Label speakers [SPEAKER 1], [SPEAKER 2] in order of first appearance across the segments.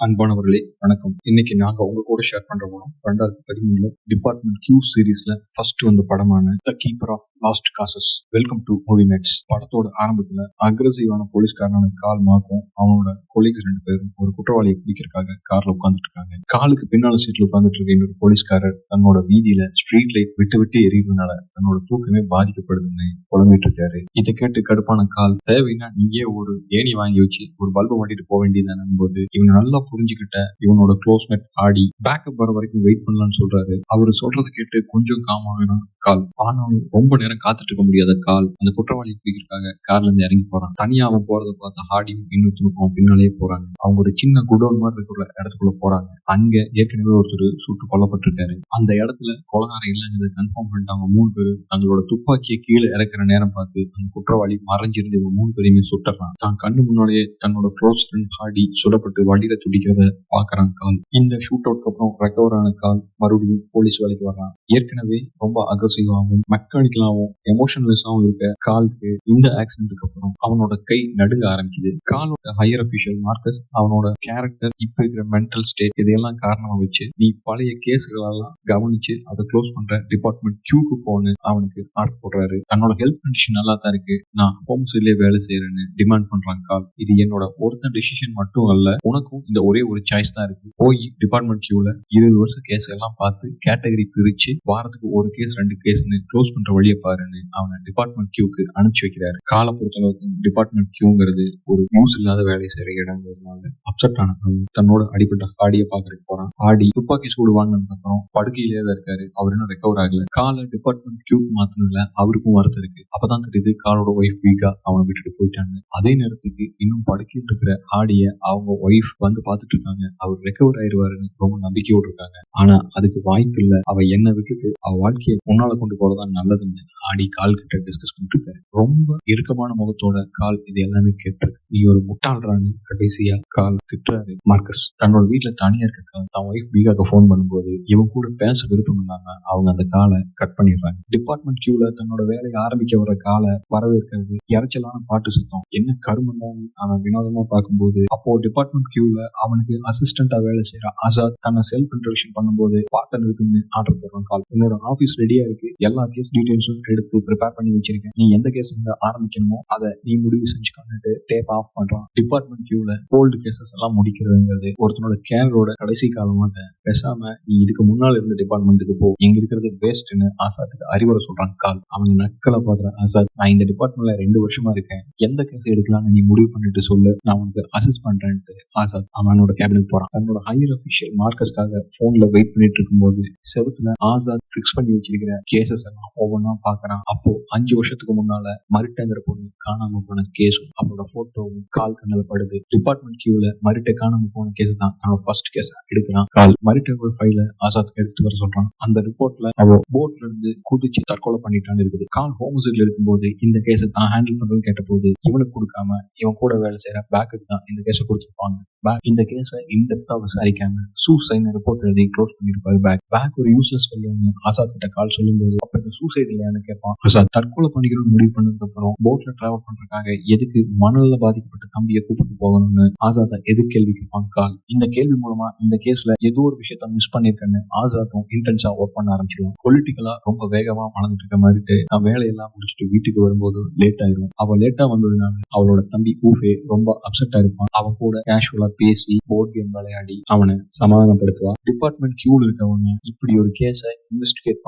[SPEAKER 1] அன்பானவர்களே வணக்கம். இன்னைக்கு நாங்க உங்க கூட ஷேர் பண்ற படம் ரெண்டாயிரத்தி பதிமூணுல டிபார்ட்மெண்ட் கியூ சீரீஸ்ல ஃபர்ஸ்ட் வந்த படமான the keeper of lost causes welcome to movie mates படத்தோட ஆரம்பத்துல அக்ரஸிவான போலீஸ்காரனான கால் மாக்கும் அவனோட கொலீக்ஸ் ரெண்டு பேரும் ஒரு குற்றவாளியை பிடிக்கிறதுக்காக கார்ல உட்காந்துட்டு இருக்காங்க காலுக்கு பின்னால சீட்ல உட்காந்துட்டு இருக்க இன்னொரு போலீஸ்காரர் தன்னோட வீதியில ஸ்ட்ரீட் லைட் விட்டு விட்டு எரியறதுனால தன்னோட தூக்கமே பாதிக்கப்படுதுன்னு புலம்பிட்டு இருக்காரு இதை கேட்டு கடுப்பான கால் தேவைன்னா நீயே ஒரு ஏணி வாங்கி வச்சு ஒரு பல்பு மாட்டிட்டு போக வேண்டியதான போது இவன் நல்லா புரிஞ்சுக்கிட்ட இவனோட க்ளோஸ்மேட் ஆடி பேக்கப் வர வரைக்கும் வெயிட் பண்ணலாம்னு சொல்றாரு. அவர் சொல்றதை கேட்டு கொஞ்சம் காமா வேணும். கால். ஆனாலும் ரொம்ப நேரம் காத்துட்டு இருக்க முடியாத கால். அந்த குற்றவாளி பிடிக்கிறதுக்காக கார்ல இருந்து இறங்கி போறான். தனியா அவன் போறதை பார்த்து ஹாடியும் இன்னொருத்தனுக்கும் பின்னாலேயே போறாங்க. அவங்க ஒரு சின்ன குடோன் மாதிரி இருக்கிற இடத்துக்குள்ள போறாங்க. அங்க ஏற்கனவே ஒருத்தர் சுட்டு கொல்லப்பட்டிருக்காரு. அந்த இடத்துல கொலகாரம் இல்லைங்கிறத கன்ஃபார்ம் பண்ணிட்டு அவங்க மூணு பேர் தங்களோட துப்பாக்கியை கீழே இறக்குற நேரம் பார்த்து அந்த குற்றவாளி மறைஞ்சிருந்து இவங்க மூணு பேரையுமே சுட்டுறான். தான் கண்ணு முன்னாலேயே தன்னோட க்ளோஸ் ஃப்ரெண்ட் ஹாடி சுடப்பட்டு வண்டியில துடிக்கிறத பாக்குறான் கால். இந்த ஷூட் அவுட்க்கு அப்புறம் ரெக்கவர் ஆன கால் மறுபடியும் போலீஸ் வேலைக்கு வர்றான். ஏற்கனவே ரொம்ப அக்ரஸிவாகவும் மெக்கானிக்கலாவும் எமோஷனலஸாவும் இருக்க காலுக்கு இந்த ஆக்சிடென்ட்டுக்கு அப்புறம் அவனோட கை நடுங்க ஆரம்பிக்குது. காலோட ஹையர் அபிஷியல் மார்க்கஸ் அவனோட கேரக்டர் இப்ப இருக்கிற மென்டல் ஸ்டேட் இதையெல்லாம் காரணமா வச்சு நீ பழைய கேஸுகளெல்லாம் கவனிச்சு அதை க்ளோஸ் பண்ற டிபார்ட்மெண்ட் கியூக்கு போன்னு அவனுக்கு ஆர்ட் போடுறாரு. தன்னோட ஹெல்த் கண்டிஷன் நல்லா தான் இருக்கு. நான் ஹோம் சைட்லயே வேலை செய்யறேன்னு டிமாண்ட் பண்றாங்க கால். இது என்னோட ஒருத்தன் டிசிஷன் மட்டும் அல்ல உனக்கும் இந்த ஒரே ஒரு சாய்ஸ் தான் இருக்கு. போய் டிபார்ட்மெண்ட் கியூல இருபது வருஷம் கேஸ் எல்லாம் பார்த்து கேட்டகரி பிரிச்சு வாரத்துக்கு ஒரு கேஸ் ரெண்டு கேஸ்னு க்ளோஸ் பண்ற வழியை பாருன்னு அவனை டிபார்ட்மெண்ட் கியூக்கு அனுப்பிச்சு வைக்கிறாரு. காலை பொறுத்தளவுக்கு டிபார்ட்மெண்ட் கியூங்கிறது ஒரு நியூஸ் இல்லாத வேலை செய்யற இடங்கிறதுனால அப்செட் ஆன அவன் தன்னோட அடிப்பட்ட ஆடியை பாக்குறதுக்கு போறான். ஆடி துப்பாக்கி சூடு வாங்கினதுக்கு அப்புறம் படுக்கையிலேயே தான் இருக்காரு. அவர் இன்னும் ரெக்கவர் ஆகல. காலை டிபார்ட்மெண்ட் கியூக்கு மாத்தினதுல அவருக்கும் வருத்தம் இருக்கு. அப்பதான் தெரியுது காலோட ஒய்ஃப் வீக்கா அவனை விட்டுட்டு போயிட்டாங்க. அதே நேரத்துக்கு இன்னும் படுக்கையில் இருக்கிற ஆடிய அவங்க ஒய்ஃப் வந்து பார்த்துட்டு இருக்காங்க. அவர் ரெக்கவர் ஆயிருவாருன்னு ரொம்ப நம்பிக்கையோடு இருக்காங்க. ஆனா அதுக்கு வாய்ப்பு இல்ல அவ என்ன விட்டுட்டு அவ வாழ்க்கையை முன்னால கொண்டு போறதான் நல்லதுன்னு ஆடி கால் கிட்ட டிஸ்கஸ் பண்ணிட்டு ரொம்ப இறுக்கமான முகத்தோட கால் இது எல்லாமே கேட்டு நீ ஒரு முட்டாள்றான்னு கடைசியா கால் திட்டுறாரு மார்க்கஸ். தன்னோட வீட்டுல தனியா இருக்க கால் தன் ஒய்ஃப் வீகாக்கு ஃபோன் பண்ணும்போது இவன் கூட பேச விருப்பம் இல்லாம அவங்க அந்த காலை கட் பண்ணிடுறாங்க. டிபார்ட்மெண்ட் கியூல தன்னோட வேலையை ஆரம்பிக்க வர காலை வரவேற்கிறது இறைச்சலான பாட்டு சுத்தம். என்ன கருமண்டான்னு அவன் வினோதமா பார்க்கும்போது அப்போ டிபார்ட்மெண்ட் கியூல அவனுக்கு அசிஸ்டண்டா வேலை செய்யறான் ஆசாத் தன்னை செல்ஃப் இன்ட்ரடக்ஷன் பண்ணும்போது பாட்டை நிறுத்துன்னு ஆர்டர் போடுறான் கால். என்னோட ஆஃபீஸ் ரெடியா இருக்கு. எல்லா கேஸ் டீடைல்ஸும் எடுத்து ப்ரிப்பேர் பண்ணி வச்சிருக்கேன். நீ எந்த கேஸ் வந்து ஆரம்பிக்கணுமோ அதை நீ முடிவு செஞ்சுக்கணுட்டு டேப் ஆஃப் பண்றான் டிபார்ட்மெண்ட் கியூல கோல்டு கேசஸ் எல்லாம் முடிக்கிறதுங்கிறது ஒருத்தனோட கேரளோட கடைசி காலமாக பேசாம நீ இதுக்கு முன்னால் இருந்த டிபார்ட்மெண்ட்டுக்கு போ. இங்க இருக்கிறது வேஸ்ட்னு ஆசாத்துக்கு அறிவுரை சொல்றான் கால். அவங்க நக்களை பாக்குற ஆசாத். நான் இந்த டிபார்ட்மெண்ட்ல ரெண்டு வருஷமா இருக்கேன். எந்த கேஸ் எடுக்கலாம்னு நீ முடிவு பண்ணிட்டு சொல்லு. நான் உனக்கு அசிஸ்ட் பண்றேன்ட்டு ஆசாத் அவனோட கேபினுக்கு போறான். தன்னோட ஹையர் அபிஷியல் மார்க்கஸ்க்காக போன்ல வெயிட் பண்ணிட்டு இருக்கும்போது செவத்துல ஆசாத் பிக்ஸ் பண்ணி வச்சிருக்கிற கேசஸ் எல்லாம் ஒவ்வொன்றா பாக்குறான் அப்போ அஞ்சு வருஷத்துக்கு முன்னால மருட்டங்கிற பொண்ணு காணாம போன கேஸும் அவனோட போட்டோவும் கால் கண்ணில் படுது. டிபார்ட்மெண்ட் கியூல மருட்டை காணாம போன கேஸ் தான் அவன் ஃபர்ஸ்ட் கேஸ் எடுக்கிறான். கால் மருட்டோட ஃபைல ஆசாத் எடுத்துட்டு வர சொல்றான். அந்த ரிப்போர்ட்ல அவ போட்ல இருந்து குதிச்சு தற்கொலை பண்ணிட்டான்னு இருக்குது. கால் ஹோம்ஸில் இருக்கும்போது இந்த கேஸை தான் ஹேண்டில் பண்றது கேட்ட போது இவனுக்கு கொடுக்காம இவன் கூட வேலை செய்யற பேக்குக்கு தான் இந்த கேஸை கொடுத்துருப்பாங்க. பேக் இந்த கேஸை இன்டெப்தா விசாரிக்காம சூசைன் ரிப்போர்ட் எழுதி க்ளோஸ் பண்ணிருப்பாரு பேக் பேக் ஒரு யூஸ்லெஸ் சொல்லுவாங்க ஆசாத் கிட்ட கால் இருந்தது அப்ப இந்த சூசைட் இல்லையான்னு கேட்பான். ஆசாத் தற்கொலை பண்ணிக்கணும்னு முடிவு பண்ணதுக்கு அப்புறம் போட்ல டிராவல் பண்றதுக்காக எதுக்கு மணல்ல பாதிக்கப்பட்ட தம்பியை கூப்பிட்டு போகணும்னு ஆசாத்த எது கேள்வி கேட்பான்? கால். இந்த கேள்வி மூலமா இந்த கேஸ்ல ஏதோ ஒரு விஷயத்த மிஸ் பண்ணிருக்கேன்னு ஆசாத்தும் இன்டென்ஸா ஒர்க் பண்ண ஆரம்பிச்சிருவான் பொலிட்டிக்கலா ரொம்ப வேகமா வளர்ந்துட்டு இருக்க மாதிரி நான் வேலையெல்லாம் முடிச்சுட்டு வீட்டுக்கு வரும்போது லேட் ஆயிரும் அவ லேட்டா வந்ததுனால அவளோட தம்பி ஊஃபே ரொம்ப அப்செட்டா இருப்பான். அவன் கூட கேஷுவலா பேசி போர்ட் கேம் விளையாடி அவனை சமாதானப்படுத்துவா. டிபார்ட்மெண்ட் கியூல இருக்கவங்க இப்படி ஒரு கேஸை இன்வெஸ்டிகேட்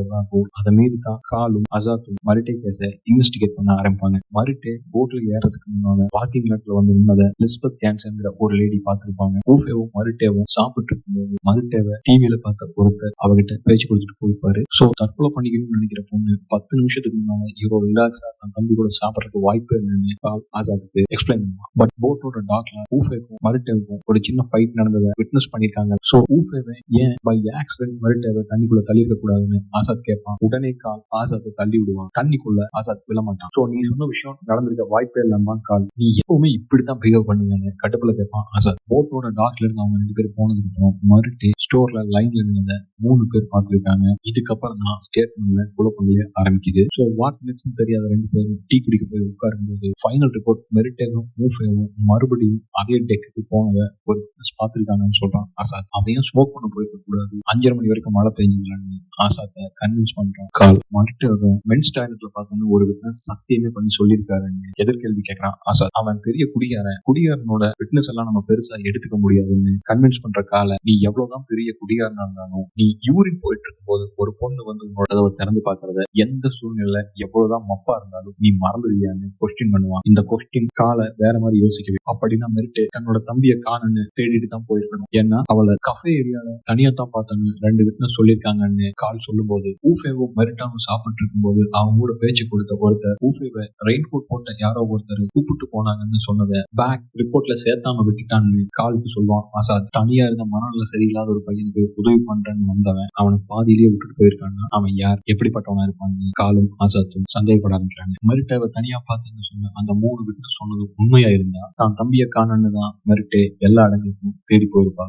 [SPEAKER 1] பண்ணக்கூடாதுங்கிறதா ரூல் அதை மீறி தான் காலும் அசாத்தும் மரிட்டே கேஸை இன்வெஸ்டிகேட் பண்ண ஆரம்பிப்பாங்க. மரிட்டே போட்ல ஏறதுக்கு முன்னால பார்க்கிங் லாட்ல வந்து நின்னதை லிஸ்பத் கேன்சர்ங்கிற ஒரு லேடி பார்த்திருப்பாங்க. ஊஃபேவும் மறுட்டேவும் சாப்பிட்டு இருக்கும்போது மரிட்டேவை டிவியில பார்த்த ஒருத்தர் அவகிட்ட பேச்சு கொடுத்துட்டு போயிருப்பாரு. சோ தற்கொலை பண்ணிக்கணும்னு நினைக்கிற பொண்ணு பத்து நிமிஷத்துக்கு முன்னால இவ்வளவு ரிலாக்ஸா தன் தம்பி கூட சாப்பிடறதுக்கு வாய்ப்பு இல்லைன்னு கால் ஆசாத்துக்கு எக்ஸ்பிளைன் பண்ணுவான். பட் போட்டோட டாக்ல ஊஃபேக்கும் மரிட்டேவுக்கும் ஒரு சின்ன ஃபைட் நடந்ததை விட்னஸ் பண்ணிருக்காங்க. சோ ஊஃபேவை ஏன் பை ஆக்சிடென்ட் மரிட்டேவை தண்ணிக்குள்ள தள்ளிருக்க கூடாதுன்னு ஆசாத் கேட்பான். உடனே கால் ஆசாத்தை தள்ளி விடுவான். தண்ணிக்குள்ள ஆசாத் விழ மாட்டான் சோ நீ சொன்ன விஷயம் நடந்திருக்க வாய்ப்பே இல்லாம கால். நீ எப்பவுமே இப்படித்தான் பிஹேவ் பண்ணுவேன்னு கட்டுப்புல கேட்பான் ஆசாத். போட்டோட டாக்ல இருந்து அவங்க ரெண்டு பேரும் போனதுக்கு அப்புறம் மறுட்டு ஸ்டோர்ல லைன்ல இருந்த மூணு பேர் பார்த்துருக்காங்க. இதுக்கப்புறம் தான் ஸ்டேட்மெண்ட்ல குழப்பங்களே ஆரம்பிக்குது. ஸோ வாட் நெக்ஸ்ட் தெரியாத ரெண்டு பேரும் டீ குடிக்க போய் உட்காரும்போது ஃபைனல் ரிப்போர்ட் மெரிட்டேவும் மூஃபேவும் மறுபடியும் அதே டெக்குக்கு போனதை ஒரு பார்த்துருக்காங்கன்னு சொல்றான் ஆசாத். அதையும் ஸ்மோக் பண்ண போயிருக்க கூடாது அஞ்சரை மணி வரைக்கும் மழை பெஞ்சுங்களான்னு ஆசாத்தை கன்வின்ஸ் பண்றான். கால் மறுட்டு மென்ஸ் டாய்லெட்ல பார்த்தோன்னு ஒரு விட்னஸ் சத்தியமே பண்ணி சொல்லியிருக்காருன்னு எதிர்கேள்வி கேட்கறான் ஆசாத். அவன் பெரிய குடியாரன் குடியாரனோட விட்னஸ் எல்லாம் நம்ம பெருசா எடுத்துக்க முடியாதுன்னு கன்வின்ஸ் பண்ற காலை நீ எவ்வளவுதான் பெரிய பெரிய குடியாரனா இருந்தாலும் நீ யூரின் போயிட்டு இருக்கும்போது ஒரு பொண்ணு வந்து உன்னோட கதவை திறந்து பாக்குறத எந்த சூழ்நிலை எவ்வளவுதான் மப்பா இருந்தாலும் நீ மறந்துடுவியான்னு கொஸ்டின் பண்ணுவான். இந்த கொஸ்டின் காலை வேற மாதிரி யோசிக்கவே. அப்படின்னா மெரிட்டு தன்னோட தம்பிய காணுன்னு தேடிட்டு தான் போயிருக்கணும். ஏன்னா அவளை கஃபே ஏரியால தனியா தான் பார்த்தாங்க ரெண்டு விட்டு சொல்லியிருக்காங்கன்னு கால் சொல்லும் போது ஊஃபேவும் மெரிட்டாவும் சாப்பிட்டு இருக்கும்போது அவங்க கூட பேச்சு கொடுத்த ஒருத்தர் ஊஃபேவை ரெயின் கோட் போட்ட யாரோ ஒருத்தர் கூப்பிட்டு போனாங்கன்னு சொன்னதை பேக் ரிப்போர்ட்ல சேர்த்தாம விட்டுட்டான்னு காலுக்கு சொல்லுவான். ஆசா தனியா இருந்த மனநல சரியில்லாத ஒரு பையனுக்கு உதவி பண்றேன்னு வந்தவன் அவனை பாதியிலேயே விட்டுட்டு போயிருக்கான்னா அவன் யார்? எப்படிப்பட்டவனா இருப்பான்னு காலும் ஆசாத்தும் சந்தேகப்பட ஆரம்பிக்கிறாங்க. மெரிட்டாவை தனியா பார்த்தேன்னு சொன்ன அந்த மூணு விட்டு சொன்னது உண்மையா இருந்தா தான் தம்பியை காணன்னு தான் மருட்டே எல்லா இடங்களுக்கும் தேடி போயிருப்பா.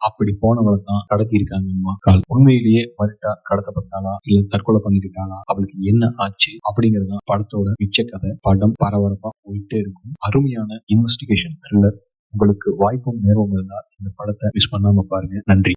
[SPEAKER 1] அப்படி போனவளை தான் கடத்தி இருக்காங்கம்மா. கால் உண்மையிலேயே மருட்டா கடத்தப்பட்டாளா? இல்ல தற்கொலை பண்ணிக்கிட்டாளா? அவளுக்கு என்ன ஆச்சு? அப்படிங்கறத படத்தோட மிச்ச கதை படம் பரபரப்பா போயிட்டே இருக்கும். அருமையான இன்வெஸ்டிகேஷன் த்ரில்லர் உங்களுக்கு வாய்ப்பும் நேரமும் இருந்தால் இந்த படத்தை மிஸ் பண்ணாம பாருங்க. நன்றி.